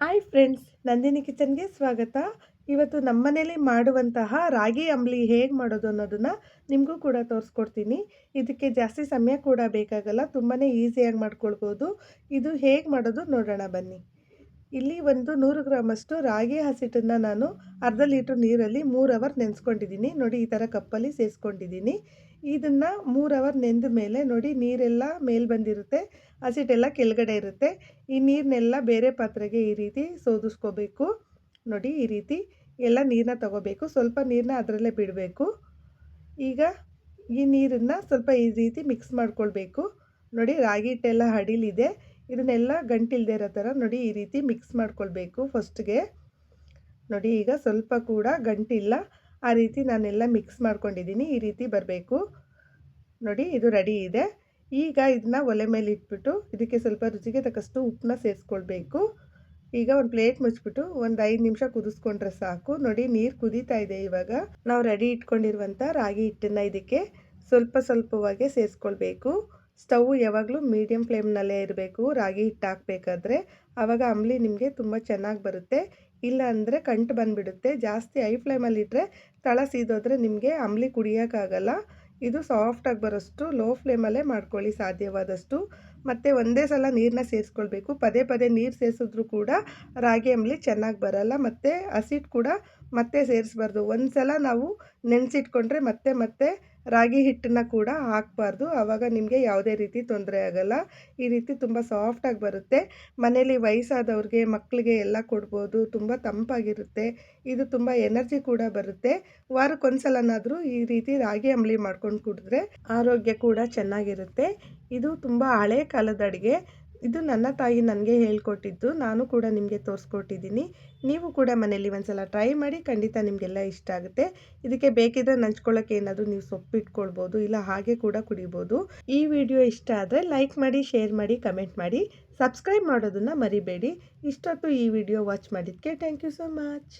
Hi friends Nandini ಕಿಚನ್ಗೆ ಸ್ವಾಗತ. ಇವತ್ತು ನಮ್ಮ ಮನೇಲಿ ಮಾಡುವಂತಹ ರಾಗಿ ಅಂಬ್ಲಿ ಹೇಗೆ ಮಾಡೋದು ಅನ್ನೋದನ್ನು ನಿಮಗೂ ಕೂಡ ತೋರಿಸ್ಕೊಡ್ತೀನಿ. ಇದಕ್ಕೆ ಜಾಸ್ತಿ ಸಮಯ ಕೂಡ ಬೇಕಾಗಲ್ಲ ತುಂಬಾ ಈಸಿಯಾಗಿ ಮಾಡ್ಕೊಳ್ಬೋದು. ಇದು ಹೇಗೆ ಮಾಡೋದು ನೋಡೋಣ ಬನ್ನಿ. ಇಲ್ಲಿ ಒಂದು ನೂರು ಗ್ರಾಮಷ್ಟು ರಾಗಿ ಹಸಿಟ್ಟನ್ನು ನಾನು ಅರ್ಧ ಲೀಟ್ರ್ ನೀರಲ್ಲಿ ಮೂರು ಅವರ್ ನೆನೆಸ್ಕೊಂಡಿದ್ದೀನಿ. ನೋಡಿ, ಈ ಥರ ಕಪ್ಪಲ್ಲಿ ಸೇರಿಸ್ಕೊಂಡಿದ್ದೀನಿ ಇದನ್ನು ಮೂರು ಅವರ್ ನೆಂದ ಮೇಲೆ ನೋಡಿ, ನೀರೆಲ್ಲ ಮೇಲೆ ಬಂದಿರುತ್ತೆ ಹಸಿಟ್ಟೆಲ್ಲ ಕೆಳಗಡೆ ಇರುತ್ತೆ. ಈ ನೀರನ್ನೆಲ್ಲ ಬೇರೆ ಪಾತ್ರೆಗೆ ಈ ರೀತಿ ಸೋದಿಸ್ಕೋಬೇಕು. ನೋಡಿ, ಈ ರೀತಿ ಎಲ್ಲ ನೀರನ್ನ ತಗೋಬೇಕು. ಸ್ವಲ್ಪ ನೀರನ್ನ ಅದರಲ್ಲೇ ಬಿಡಬೇಕು. ಈಗ ಈ ನೀರನ್ನು ಸ್ವಲ್ಪ ಈ ರೀತಿ ಮಿಕ್ಸ್ ಮಾಡ್ಕೊಳ್ಬೇಕು. ನೋಡಿ, ರಾಗಿ ಹಿಟ್ಟೆಲ್ಲ ಹಡಿಲಿದೆ. ಇದನ್ನೆಲ್ಲ ಗಂಟಿಲ್ದೇ ಇರೋ ಥರ ನೋಡಿ ಈ ರೀತಿ ಮಿಕ್ಸ್ ಮಾಡ್ಕೊಳ್ಬೇಕು. ಫಸ್ಟ್ಗೆ ನೋಡಿ ಈಗ ಸ್ವಲ್ಪ ಕೂಡ ಗಂಟಿಲ್ಲ. ಆ ರೀತಿ ನಾನೆಲ್ಲ ಮಿಕ್ಸ್ ಮಾಡ್ಕೊಂಡಿದ್ದೀನಿ. ಈ ರೀತಿ ಬರಬೇಕು. ನೋಡಿ ಇದು ರೆಡಿ ಇದೆ. ಈಗ ಇದನ್ನ ಒಲೆ ಮೇಲೆ ಇಟ್ಬಿಟ್ಟು ಇದಕ್ಕೆ ಸ್ವಲ್ಪ ರುಚಿಗೆ ತಕ್ಕಷ್ಟು ಉಪ್ಪನ್ನ ಸೇರಿಸ್ಕೊಳ್ಬೇಕು. ಈಗ ಒಂದು ಪ್ಲೇಟ್ ಮುಚ್ಚಿಬಿಟ್ಟು ಒಂದು ಐದು ನಿಮಿಷ ಕುದಿಸ್ಕೊಂಡ್ರೆ ಸಾಕು. ನೋಡಿ ನೀರು ಕುದೀತಾ ಇದೆ ಇವಾಗ. ನಾವು ರೆಡಿ ಇಟ್ಕೊಂಡಿರುವಂಥ ರಾಗಿ ಹಿಟ್ಟನ್ನು ಇದಕ್ಕೆ ಸ್ವಲ್ಪ ಸ್ವಲ್ಪವಾಗಿ ಸೇರಿಸ್ಕೊಳ್ಬೇಕು. ಸ್ಟವ್ ಯಾವಾಗಲೂ ಮೀಡಿಯಮ್ ಫ್ಲೇಮ್ನಲ್ಲೇ ಇರಬೇಕು, ರಾಗಿ ಹಿಟ್ಟು ಹಾಕಬೇಕಾದ್ರೆ ಆವಾಗ ಅಂಬ್ಲಿ ನಿಮಗೆ ತುಂಬ ಚೆನ್ನಾಗಿ ಬರುತ್ತೆ. ಇಲ್ಲ ಅಂದರೆ ಕಂಟು ಬಂದುಬಿಡುತ್ತೆ. ಜಾಸ್ತಿ ಐ ಫ್ಲೇಮಲ್ಲಿ ಇಟ್ಟರೆ ತಳ ಸೀದೋದ್ರೆ ನಿಮಗೆ ಅಂಬ್ಲಿ ಕುಡಿಯೋಕ್ಕಾಗಲ್ಲ. ಇದು ಸಾಫ್ಟಾಗಿ ಬರೋಷ್ಟು ಲೋ ಫ್ಲೇಮಲ್ಲೇ ಮಾಡ್ಕೊಳ್ಳಿ ಸಾಧ್ಯವಾದಷ್ಟು. ಮತ್ತು ಒಂದೇ ಸಲ ನೀರನ್ನ ಸೇರಿಸ್ಕೊಳ್ಬೇಕು. ಪದೇ ಪದೇ ನೀರು ಸೇರಿಸಿದ್ರು ಕೂಡ ರಾಗಿ ಅಂಬಲಿ ಚೆನ್ನಾಗಿ ಬರಲ್ಲ, ಮತ್ತು ಹಸಿಟ್ಟು ಕೂಡ ಮತ್ತೆ ಸೇರಿಸ್ಬಾರ್ದು. ಒಂದು ಸಲ ನಾವು ನೆನೆಸಿಟ್ಕೊಂಡ್ರೆ ಮತ್ತೆ ಮತ್ತೆ ರಾಗಿ ಹಿಟ್ಟನ್ನ ಕೂಡ ಹಾಕಬಾರ್ದು. ಆವಾಗ ನಿಮಗೆ ಯಾವುದೇ ರೀತಿ ತೊಂದರೆ ಆಗಲ್ಲ. ಈ ರೀತಿ ತುಂಬ ಸಾಫ್ಟಾಗಿ ಬರುತ್ತೆ. ಮನೇಲಿ ವಯಸ್ಸಾದವ್ರಿಗೆ ಮಕ್ಕಳಿಗೆ ಎಲ್ಲ ಕೊಡ್ಬೋದು. ತುಂಬ ತಂಪಾಗಿರುತ್ತೆ. ಇದು ತುಂಬ ಎನರ್ಜಿ ಕೂಡ ಬರುತ್ತೆ. ವಾರಕ್ಕೊಂದ್ಸಲನಾದರೂ ಈ ರೀತಿ ರಾಗಿ ಅಂಬಲಿ ಮಾಡ್ಕೊಂಡು ಕುಡಿದ್ರೆ ಆರೋಗ್ಯ ಕೂಡ ಚೆನ್ನಾಗಿರುತ್ತೆ. ಇದು ತುಂಬ ಹಳೆ ಕಾಲದ ಅಡುಗೆ. ಇದು ನನ್ನ ತಾಯಿ ನನಗೆ ಹೇಳ್ಕೊಟ್ಟಿದ್ದು. ನಾನು ಕೂಡ ನಿಮಗೆ ತೋರಿಸ್ಕೊಟ್ಟಿದ್ದೀನಿ. ನೀವು ಕೂಡ ಮನೇಲಿ ಒಂದ್ಸಲ ಟ್ರೈ ಮಾಡಿ ಖಂಡಿತ ನಿಮಗೆಲ್ಲ ಇಷ್ಟ ಆಗುತ್ತೆ. ಇದಕ್ಕೆ ಬೇಕಿದ್ರೆ ನಂಚ್ಕೊಳ್ಳೋಕೆ ಏನಾದರೂ ನೀವು ಸೊಪ್ಪಿಟ್ಕೊಳ್ಬೋದು ಇಲ್ಲ ಹಾಗೆ ಕೂಡ ಕುಡಿಬೋದು. ಈ ವಿಡಿಯೋ ಇಷ್ಟ ಆದರೆ ಲೈಕ್ ಮಾಡಿ ಶೇರ್ ಮಾಡಿ ಕಮೆಂಟ್ ಮಾಡಿ. ಸಬ್ಸ್ಕ್ರೈಬ್ ಮಾಡೋದನ್ನು ಮರಿಬೇಡಿ. ಇಷ್ಟೊತ್ತು ಈ ವಿಡಿಯೋ ವಾಚ್ ಮಾಡಿದ್ದಕ್ಕೆ ಥ್ಯಾಂಕ್ ಯು ಸೊ ಮಚ್